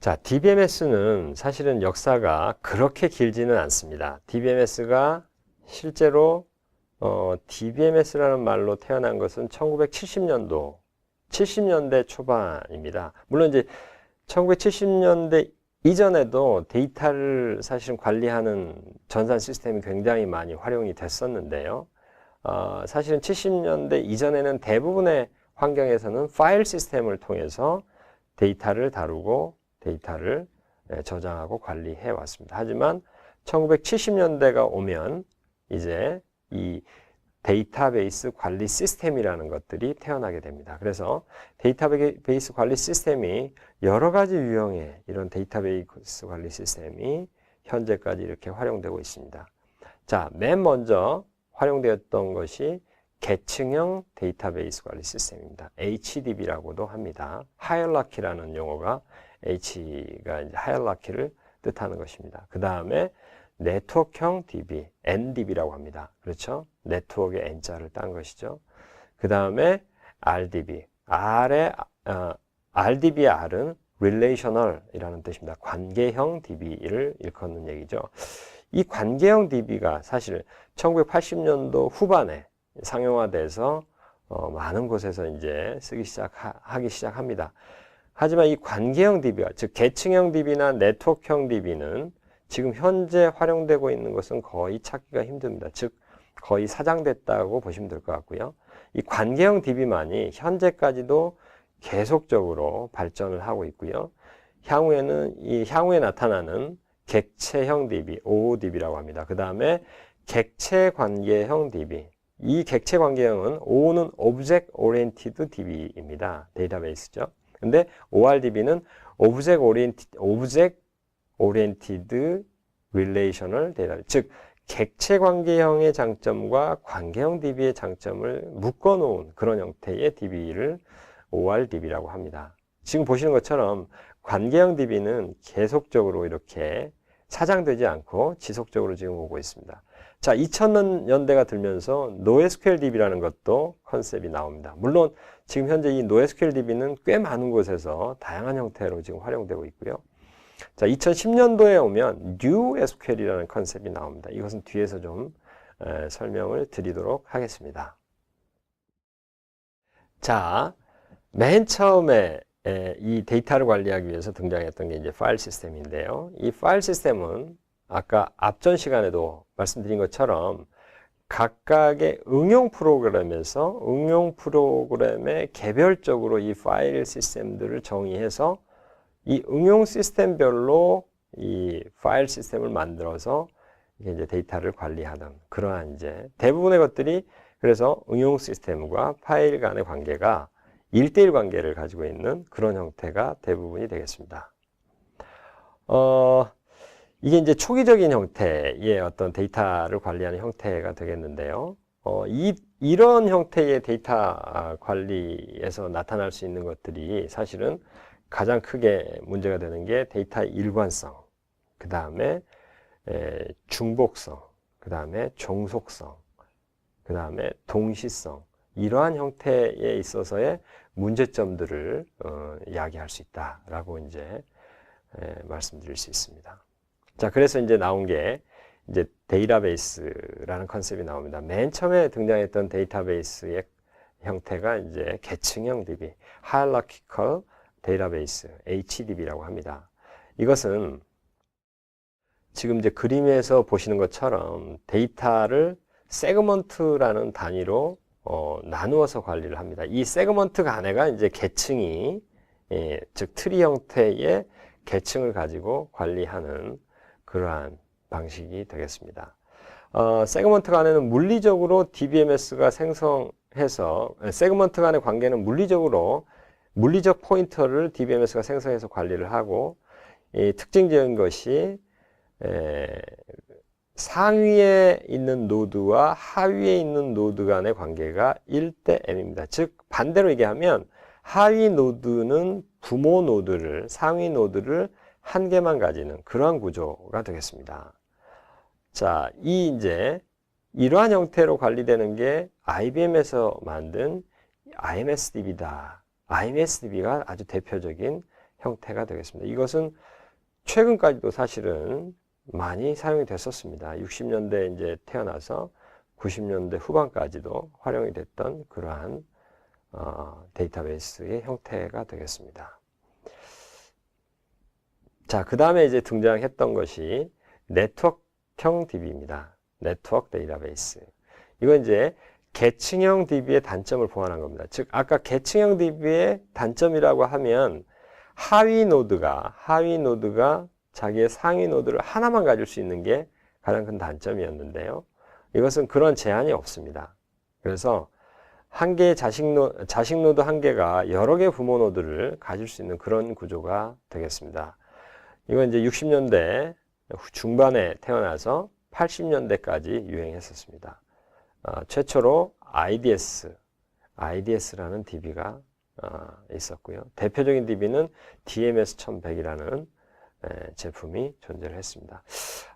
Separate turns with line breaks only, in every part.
자, DBMS는 사실은 역사가 그렇게 길지는 않습니다. DBMS가 실제로 어, DBMS라는 말로 태어난 것은 1970년도, 70년대 초반입니다. 물론 이제 1970년대 이전에도 데이터를 사실은 관리하는 전산 시스템이 굉장히 많이 활용이 됐었는데요. 어, 사실은 70년대 이전에는 대부분의 환경에서는 파일 시스템을 통해서 데이터를 다루고 데이터를 예, 저장하고 관리해 왔습니다. 하지만 1970년대가 오면 이제 이 데이터베이스 관리 시스템이라는 것들이 태어나게 됩니다. 그래서 데이터베이스 관리 시스템이 여러 가지 유형의 이런 데이터베이스 관리 시스템이 현재까지 이렇게 활용되고 있습니다. 자, 맨 먼저 활용되었던 것이 계층형 데이터베이스 관리 시스템입니다. HDB라고도 합니다. 하이어라키라는 용어가 H가 이제 하이어라키를 뜻하는 것입니다. 그 다음에 네트워크형 DB, NDB라고 합니다. 그렇죠? 네트워크의 N자를 딴 것이죠. 그 다음에 RDB, R의 어, RDB의 R은 relational이라는 뜻입니다. 관계형 DB를 일컫는 얘기죠. 이 관계형 DB가 사실 1980년도 후반에 상용화돼서 어, 많은 곳에서 이제 쓰기 시작하기 시작합니다. 하지만 이 관계형 DB가 즉 계층형 DB나 네트워크형 DB는 지금 현재 활용되고 있는 것은 거의 찾기가 힘듭니다. 즉 거의 사장됐다고 보시면 될 것 같고요. 이 관계형 DB만이 현재까지도 계속적으로 발전을 하고 있고요. 향후에는 이 향후에 나타나는 객체형 DB, OODB라고 합니다. 그 다음에 객체 관계형 DB. 이 객체 관계형은 O는 Object Oriented DB입니다. 데이터베이스죠. 근데 ORDB는 Object Oriented, Object Oriented Relational Data, 즉 객체 관계형의 장점과 관계형 DB의 장점을 묶어 놓은 그런 형태의 DB를 ORDB라고 합니다. 지금 보시는 것처럼 관계형 DB는 계속적으로 이렇게 사장되지 않고 지속적으로 지금 오고 있습니다. 자, 2000년대가 들면서 NoSQL DB라는 것도 컨셉이 나옵니다. 물론 지금 현재 이 NoSQL DB는 꽤 많은 곳에서 다양한 형태로 지금 활용되고 있고요. 자, 2010년도에 오면 NewSQL이라는 컨셉이 나옵니다. 이것은 뒤에서 좀 에, 설명을 드리도록 하겠습니다. 자, 맨 처음에 에, 이 데이터를 관리하기 위해서 등장했던 게 이제 파일 시스템인데요. 이 파일 시스템은 아까 앞전 시간에도 말씀드린 것처럼 각각의 응용 프로그램에서 응용 프로그램에 개별적으로 이 파일 시스템들을 정의해서 이 응용 시스템별로 이 파일 시스템을 만들어서 이제 데이터를 관리하는 그러한 이제 대부분의 것들이 그래서 응용 시스템과 파일 간의 관계가 1대1 관계를 가지고 있는 그런 형태가 대부분이 되겠습니다. 어, 이게 이제 초기적인 형태의 어떤 데이터를 관리하는 형태가 되겠는데요. 어, 이, 이런 형태의 데이터 관리에서 나타날 수 있는 것들이 사실은 가장 크게 문제가 되는 게 데이터 일관성, 그 다음에 중복성, 그 다음에 종속성, 그 다음에 동시성, 이러한 형태에 있어서의 문제점들을 어, 야기할 수 있다라고 이제 에, 말씀드릴 수 있습니다. 자, 그래서 이제 나온 게 이제 데이터베이스라는 컨셉이 나옵니다. 맨 처음에 등장했던 데이터베이스의 형태가 이제 계층형 DB, Hierarchical Database, HDB라고 합니다. 이것은 지금 이제 그림에서 보시는 것처럼 데이터를 세그먼트라는 단위로 어, 나누어서 관리를 합니다. 이 세그먼트 간에가 이제 계층이 예, 즉 트리 형태의 계층을 가지고 관리하는 그러한 방식이 되겠습니다. 어, 세그먼트 간에는 물리적으로 DBMS가 생성해서 세그먼트 간의 관계는 물리적으로 물리적 포인터를 DBMS가 생성해서 관리를 하고 이 특징적인 것이 에, 상위에 있는 노드와 하위에 있는 노드 간의 관계가 1대 m입니다. 즉 반대로 얘기하면 하위 노드는 부모 노드를 상위 노드를 한 개만 가지는 그러한 구조가 되겠습니다. 자, 이 이제 이러한 형태로 관리되는 게 IBM에서 만든 IMSDB다. IMSDB가 아주 대표적인 형태가 되겠습니다. 이것은 최근까지도 사실은 많이 사용이 됐었습니다. 60년대 이제 태어나서 90년대 후반까지도 활용이 됐던 그러한 어, 데이터베이스의 형태가 되겠습니다. 자, 그 다음에 이제 등장했던 것이 네트워크형 DB입니다. 네트워크 데이터베이스. 이건 이제 계층형 DB의 단점을 보완한 겁니다. 즉, 아까 계층형 DB의 단점이라고 하면 하위 노드가, 하위 노드가 자기의 상위 노드를 하나만 가질 수 있는 게 가장 큰 단점이었는데요. 이것은 그런 제한이 없습니다. 그래서 한 개의 자식, 노, 자식 노드 한 개가 여러 개의 부모 노드를 가질 수 있는 그런 구조가 되겠습니다. 이건 이제 60년대 중반에 태어나서 80년대까지 유행했었습니다. 어, 최초로 IDS, IDS라는 DB가 어, 있었고요. 대표적인 DB는 DMS 1100이라는 에, 제품이 존재를 했습니다.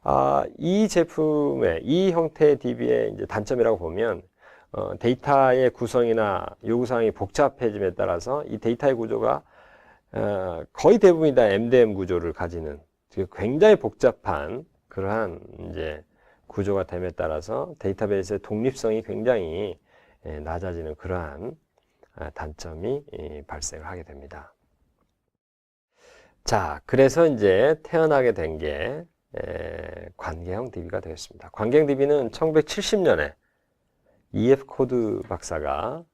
아, 이 제품의 이 형태의 DB의 이제 단점이라고 보면 어, 데이터의 구성이나 요구사항이 복잡해짐에 따라서 이 데이터의 구조가 어, 거의 대부분이 다 MDM 구조를 가지는 굉장히 복잡한 그러한 이제 구조가 됨에 따라서 데이터베이스의 독립성이 굉장히 예, 낮아지는 그러한 아, 단점이 이, 발생을 하게 됩니다. 자, 그래서 이제 태어나게 된 게 관계형 DB가 되겠습니다. 관계형 DB는 1970년에 EF 코드 박사가 에,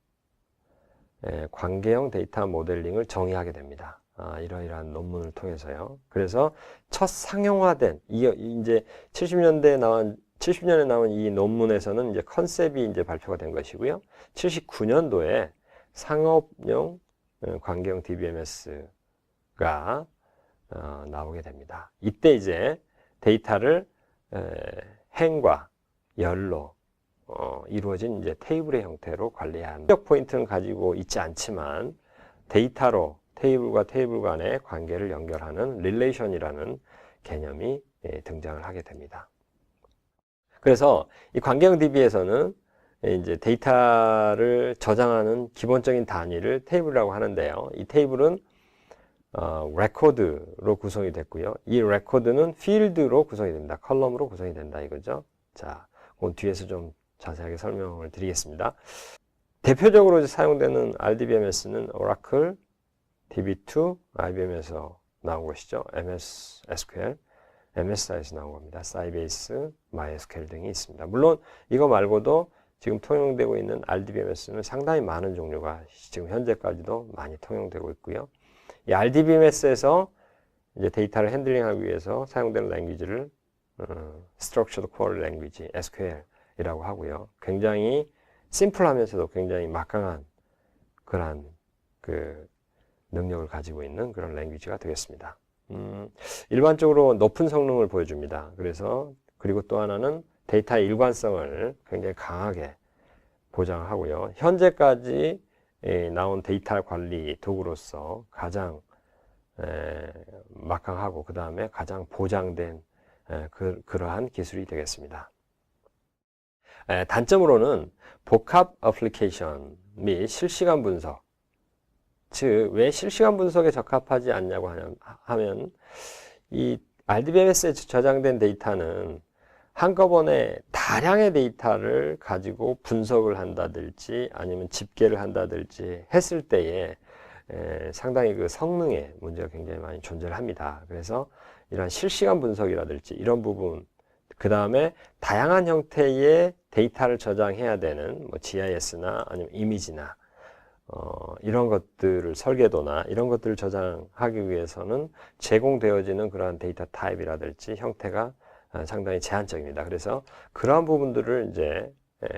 관계형 데이터 모델링을 정의하게 됩니다. 아, 이러이러한 논문을 통해서요. 그래서 첫 상용화된 이, 이제 70년대에 나온 70년에 나온 이 논문에서는 이제 컨셉이 이제 발표가 된 것이고요. 79년도에 상업용 어, 관계형 DBMS가 어, 나오게 됩니다. 이때 이제 데이터를 에, 행과 열로 어, 이루어진 이제 테이블의 형태로 관리한 적 포인트는 가지고 있지 않지만 데이터로 테이블과 테이블 간의 관계를 연결하는 릴레이션이라는 개념이 예, 등장을 하게 됩니다. 그래서 이 관계형 DB에서는 이제 데이터를 저장하는 기본적인 단위를 테이블이라고 하는데요. 이 테이블은 어, 레코드로 구성이 됐고요. 이 레코드는 필드로 구성이 됩니다. 컬럼으로 구성이 된다 이거죠. 자, 그 뒤에서 좀 자세하게 설명을 드리겠습니다. 대표적으로 사용되는 RDBMS는 Oracle, DB2, IBM에서 나온 것이죠. MS SQL, MSI에서 나온 겁니다. Sybase, MySQL 등이 있습니다. 물론 이거 말고도 지금 통용되고 있는 RDBMS는 상당히 많은 종류가 지금 현재까지도 많이 통용되고 있고요. 이 RDBMS에서 이제 데이터를 핸들링하기 위해서 사용되는 랭귀지를 어, Structured Query Language, SQL 이라고 하고요. 굉장히 심플하면서도 굉장히 막강한 그러한 그 능력을 가지고 있는 그런 랭귀지가 되겠습니다. 음, 일반적으로 높은 성능을 보여줍니다. 그래서 그리고 또 하나는 데이터의 일관성을 굉장히 강하게 보장하고요. 현재까지 예, 나온 데이터 관리 도구로서 가장 에, 막강하고 그 다음에 가장 보장된 에, 그, 그러한 기술이 되겠습니다. 에, 단점으로는 복합 어플리케이션 및 실시간 분석 즉, 왜 실시간 분석에 적합하지 않냐고 하면, 이 RDBMS에 저장된 데이터는 한꺼번에 다량의 데이터를 가지고 분석을 한다든지 아니면 집계를 한다든지 했을 때에 에, 상당히 그 성능에 문제가 굉장히 많이 존재를 합니다. 그래서 이런 실시간 분석이라든지 이런 부분, 그 다음에 다양한 형태의 데이터를 저장해야 되는 뭐 GIS나 아니면 이미지나 어, 이런 것들을 설계도나 이런 것들을 저장하기 위해서는 제공되어지는 그러한 데이터 타입이라든지 형태가 아, 상당히 제한적입니다. 그래서 그러한 부분들을 이제 에,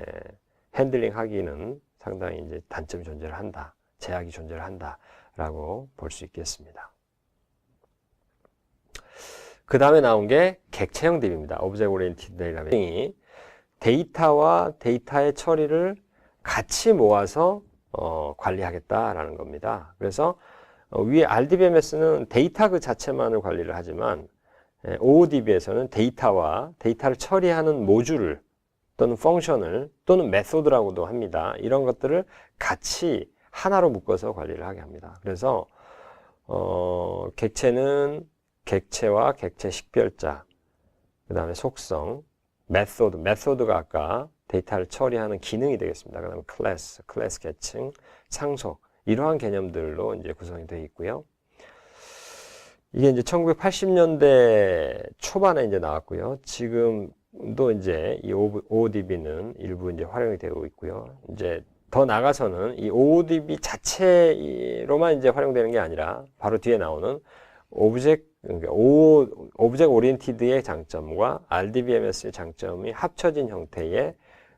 핸들링 하기는 상당히 이제 단점이 존재를 한다. 제약이 존재를 한다라고 볼 수 있겠습니다. 그 다음에 나온 게 객체형 DB입니다. Object Oriented Database. 데이터와 데이터의 처리를 같이 모아서 어, 관리하겠다라는 겁니다. 그래서 어, 위에 RDBMS는 데이터 그 자체만을 관리를 하지만 예, OODB에서는 데이터와 데이터를 처리하는 모듈을 또는 펑션을 또는 메소드라고도 합니다. 이런 것들을 같이 하나로 묶어서 관리를 하게 합니다. 그래서 어, 객체는 객체와 객체 식별자, 그 다음에 속성, 메소드, 메소드가 아까 데이터를 처리하는 기능이 되겠습니다. 그 다음에 클래스, 클래스 계층, 상속, 이러한 개념들로 이제 구성이 되어 있고요. 이게 이제 1980년대 초반에 이제 나왔고요. 지금도 이제 이 OODB는 일부 이제 활용이 되고 있고요. 이제 더 나가서는 이 OODB 자체로만 이제 활용되는 게 아니라 바로 뒤에 나오는 오브젝 그러니까 오, 오브젝 오리엔티드의 장점과 RDBMS의 장점이 합쳐진 형태의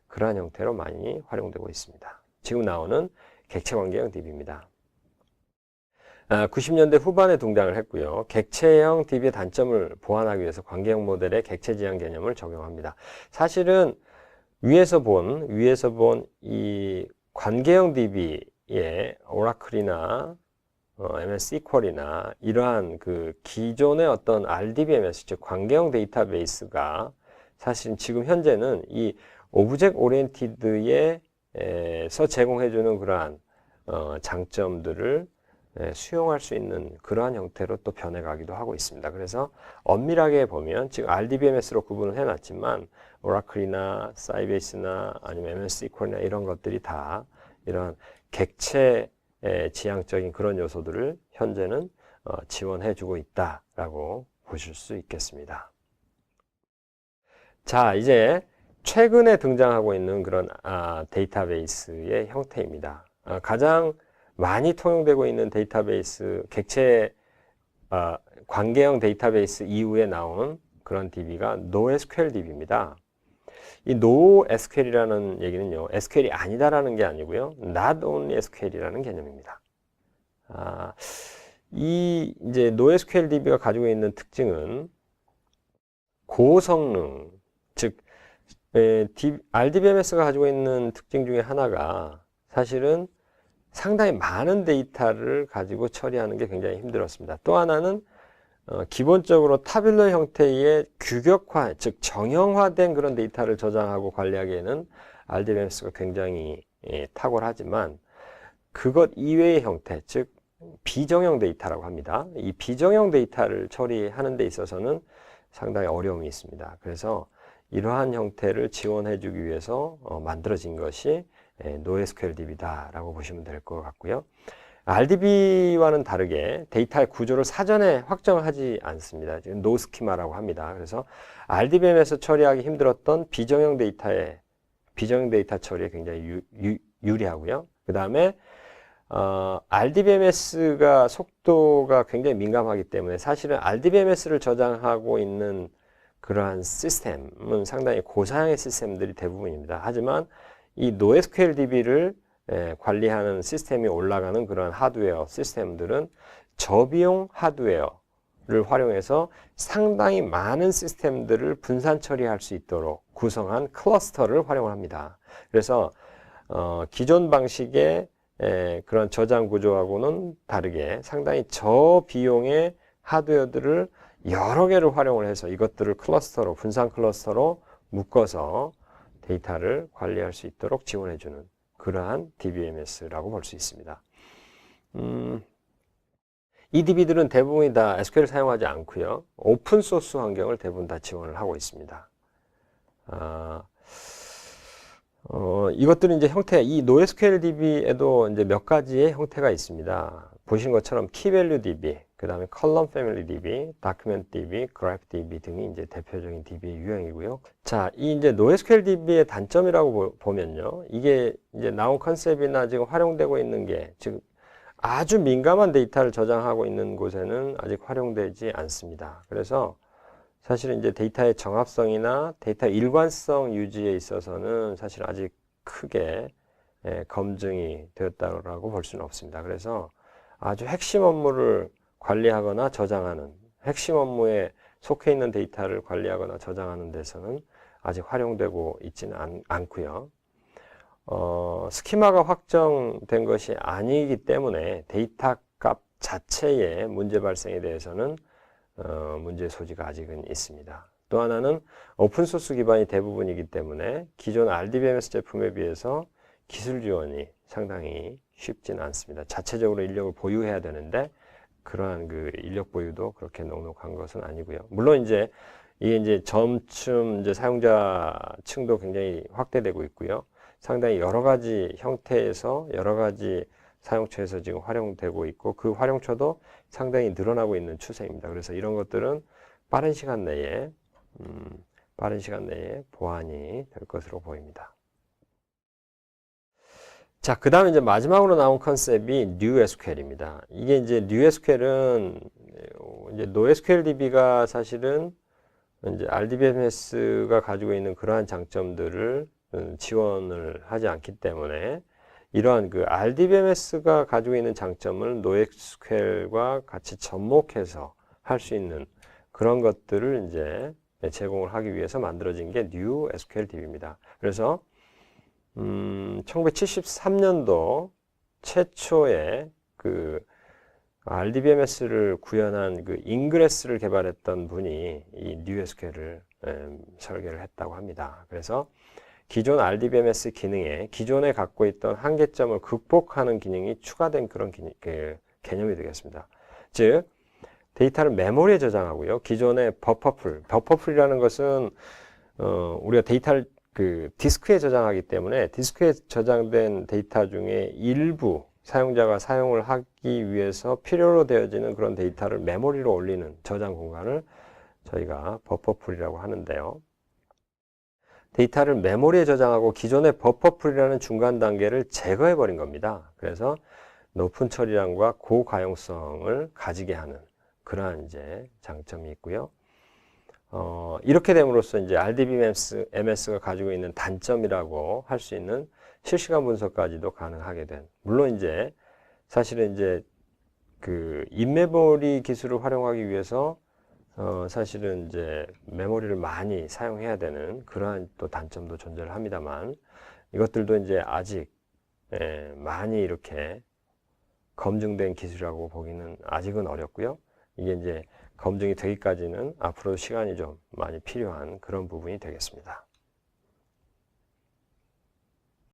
그러한 형태로 많이 활용되고 있습니다. 지금 나오는 객체관계형 DB입니다. 아, 90년대 후반에 등장을 했고요. 객체형 DB의 단점을 보완하기 위해서 관계형 모델의 객체 지향 개념을 적용합니다. 사실은 위에서 본 위에서 본 이 관계형 DB의 오라클이나 어, MS SQL이나 이러한 그 기존의 어떤 RDBMS 즉 관계형 데이터베이스가 사실 지금 현재는 이 오브젝 오리엔티드에서 제공해주는 그러한 어, 장점들을 예, 수용할 수 있는 그러한 형태로 또 변해가기도 하고 있습니다. 그래서 엄밀하게 보면 지금 RDBMS로 구분을 해놨지만 오라클이나 사이베이스나 아니면 MS SQL이나 이런 것들이 다 이런 객체 지향적인 그런 요소들을 현재는 어, 지원해주고 있다라고 보실 수 있겠습니다. 자, 이제 최근에 등장하고 있는 그런 아, 데이터베이스의 형태입니다. 아, 가장 많이 통용되고 있는 데이터베이스 객체 아, 관계형 데이터베이스 이후에 나온 그런 DB가 NoSQL DB입니다. 이 NoSQL이라는 얘기는요, SQL이 아니다라는 게 아니고요, Not Only SQL이라는 개념입니다. 아, 이 이제 NoSQL DB가 가지고 있는 특징은 고성능, 즉 에, RDBMS가 가지고 있는 특징 중에 하나가 사실은 상당히 많은 데이터를 가지고 처리하는 게 굉장히 힘들었습니다. 또 하나는 어, 기본적으로 타빌러 형태의 규격화, 즉 정형화된 그런 데이터를 저장하고 관리하기에는 RDBMS가 굉장히 예, 탁월하지만 그것 이외의 형태, 즉 비정형 데이터라고 합니다. 이 비정형 데이터를 처리하는 데 있어서는 상당히 어려움이 있습니다. 그래서 이러한 형태를 지원해 주기 위해서 어, 만들어진 것이 예, NoSQL DB다라고 보시면 될 것 같고요. RDB와는 다르게 데이터의 구조를 사전에 확정하지 않습니다. 지금 노스키마라고 합니다. 그래서 RDBM에서 처리하기 힘들었던 비정형 데이터의 비정형 데이터 처리에 굉장히 유, 유 리하고요 그 다음에 어, RDBMS가 속도가 굉장히 민감하기 때문에 사실은 RDBMS를 저장하고 있는 그러한 시스템은 상당히 고사양의 시스템들이 대부분입니다. 하지만 이 NoSQLDB를 예, 관리하는 시스템이 올라가는 그런 하드웨어 시스템들은 저비용 하드웨어를 활용해서 상당히 많은 시스템들을 분산 처리할 수 있도록 구성한 클러스터를 활용합니다. 그래서 어, 기존 방식의 에, 그런 저장 구조하고는 다르게 상당히 저비용의 하드웨어들을 여러 개를 활용을 해서 이것들을 클러스터로 분산 클러스터로 묶어서 데이터를 관리할 수 있도록 지원해주는 그러한 DBMS라고 볼 수 있습니다. 음, 이 DB들은 대부분이 다 SQL을 사용하지 않고요. 오픈 소스 환경을 대부분 다 지원을 하고 있습니다. 아, 어, 이것들은 이제 형태, 이 NoSQL DB에도 이제 몇 가지의 형태가 있습니다. 보신 것처럼 키밸류 DB, 그 다음에 컬럼 패밀리 DB, 다큐멘트 DB, 그래프 DB 등이 이제 대표적인 DB의 유형이고요. 자, 이 이제 NoSQL DB의 단점이라고 보 면요. 이게 이제 나온 컨셉이나 지금 활용되고 있는 게 지금 아주 민감한 데이터를 저장하고 있는 곳에는 아직 활용되지 않습니다. 그래서 사실은 이제 데이터의 정합성이나 데이터 일관성 유지에 있어서는 사실 아직 크게 예, 검증이 되었다고 볼 수는 없습니다. 그래서 아주 핵심 업무를 관리하거나 저장하는 핵심 업무에 속해 있는 데이터를 관리하거나 저장하는 데서는 아직 활용되고 있지는 않, 않고요. 어, 스키마가 확정된 것이 아니기 때문에 데이터 값 자체의 문제 발생에 대해서는 어, 문제 소지가 아직은 있습니다. 또 하나는 오픈소스 기반이 대부분이기 때문에 기존 RDBMS 제품에 비해서 기술 지원이 상당히 쉽지는 않습니다. 자체적으로 인력을 보유해야 되는데 그러한 그 인력 보유도 그렇게 넉넉한 것은 아니고요. 물론 이제 이게 이제 점춤 이제 사용자층도 굉장히 확대되고 있고요. 상당히 여러 가지 형태에서 여러 가지 사용처에서 지금 활용되고 있고 그 활용처도 상당히 늘어나고 있는 추세입니다. 그래서 이런 것들은 빠른 시간 내에 음, 빠른 시간 내에 보완이 될 것으로 보입니다. 자, 그 다음에 이제 마지막으로 나온 컨셉이 NewSQL입니다. 이게 이제 NewSQL은 이제 NoSQLDB가 사실은 이제 RDBMS가 가지고 있는 그러한 장점들을 음, 지원을 하지 않기 때문에 이러한 그 RDBMS가 가지고 있는 장점을 NoSQL과 같이 접목해서 할 수 있는 그런 것들을 이제 제공을 하기 위해서 만들어진 게 NewSQLDB입니다. 그래서 음, 1973년도 최초의 그 RDBMS를 구현한 그 인그레스를 개발했던 분이 이 음, 설계를 했다고 합니다. 그래서 기존 RDBMS 기능에 기존에 갖고 있던 한계점을 극복하는 기능이 추가된 그런 기능, 그 개념이 되겠습니다. 즉 데이터를 메모리에 저장하고요. 기존의 버퍼풀, 버퍼풀이라는 것은 어, 우리가 데이터를 그 디스크에 저장하기 때문에 디스크에 저장된 데이터 중에 일부 사용자가 사용을 하기 위해서 필요로 되어지는 그런 데이터를 메모리로 올리는 저장 공간을 저희가 버퍼풀이라고 하는데요. 데이터를 메모리에 저장하고 기존의 버퍼풀이라는 중간 단계를 제거해 버린 겁니다. 그래서 높은 처리량과 고가용성을 가지게 하는 그러한 이제 장점이 있고요. 어, 이렇게 됨으로써 이제 RDBMS, MS가 가지고 있는 단점이라고 할 수 있는 실시간 분석까지도 가능하게 된. 물론 이제 사실은 이제 그 인메모리 기술을 활용하기 위해서 어, 사실은 이제 메모리를 많이 사용해야 되는 그러한 또 단점도 존재를 합니다만 이것들도 이제 아직 예, 많이 이렇게 검증된 기술이라고 보기는 아직은 어렵고요. 이게 이제 검증이 되기까지는 앞으로 시간이 좀 많이 필요한 그런 부분이 되겠습니다.